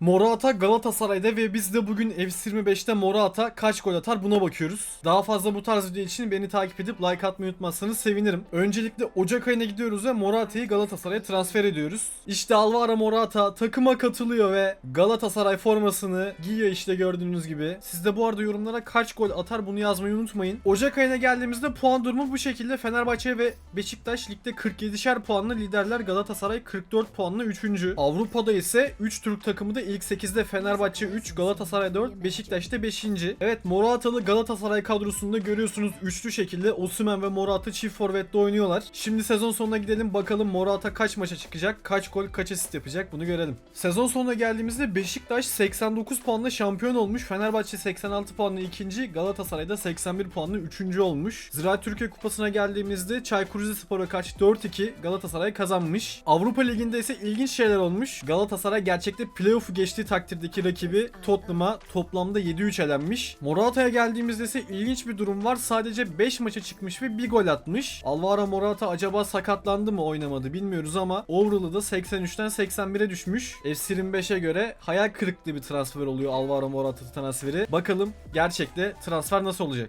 Morata Galatasaray'da ve biz de bugün FC25'te Morata kaç gol atar buna bakıyoruz. Daha fazla bu tarz video için beni takip edip like atmayı unutmazsanız sevinirim. Öncelikle Ocak ayına gidiyoruz ve Morata'yı Galatasaray'a transfer ediyoruz. İşte Alvaro Morata takıma katılıyor ve Galatasaray formasını giyiyor işte gördüğünüz gibi. Siz de bu arada yorumlara kaç gol atar bunu yazmayı unutmayın. Ocak ayına geldiğimizde puan durumu bu şekilde. Fenerbahçe ve Beşiktaş ligde 47'şer puanla liderler. Galatasaray 44 puanla 3. Avrupa'da ise 3 Türk takımı da ilk 8'de Fenerbahçe 3, Galatasaray 4, Beşiktaş da 5. Evet Moratalı Galatasaray kadrosunda görüyorsunuz üçlü şekilde Osimhen ve Morata çift forvette oynuyorlar. Şimdi sezon sonuna gidelim bakalım Morata kaç maça çıkacak, kaç gol, kaç asist yapacak bunu görelim. Sezon sonuna geldiğimizde Beşiktaş 89 puanla şampiyon olmuş, Fenerbahçe 86 puanla ikinci, Galatasaray da 81 puanla üçüncü olmuş. Ziraat Türkiye Kupası'na geldiğimizde Çaykur Rizespor'a karşı 4-2 Galatasaray kazanmış. Avrupa Ligi'nde ise ilginç şeyler olmuş. Galatasaray gerçekte playoff'u geçtiği takdirdeki rakibi Tottenham'a toplamda 7-3 elenmiş. Morata'ya geldiğimizde ise ilginç bir durum var. Sadece 5 maça çıkmış ve 1 gol atmış. Alvaro Morata acaba sakatlandı mı oynamadı bilmiyoruz ama overall'ı da 83'ten 81'e düşmüş. FC25'e göre hayal kırıklığı bir transfer oluyor Alvaro Morata transferi. Bakalım gerçekte transfer nasıl olacak?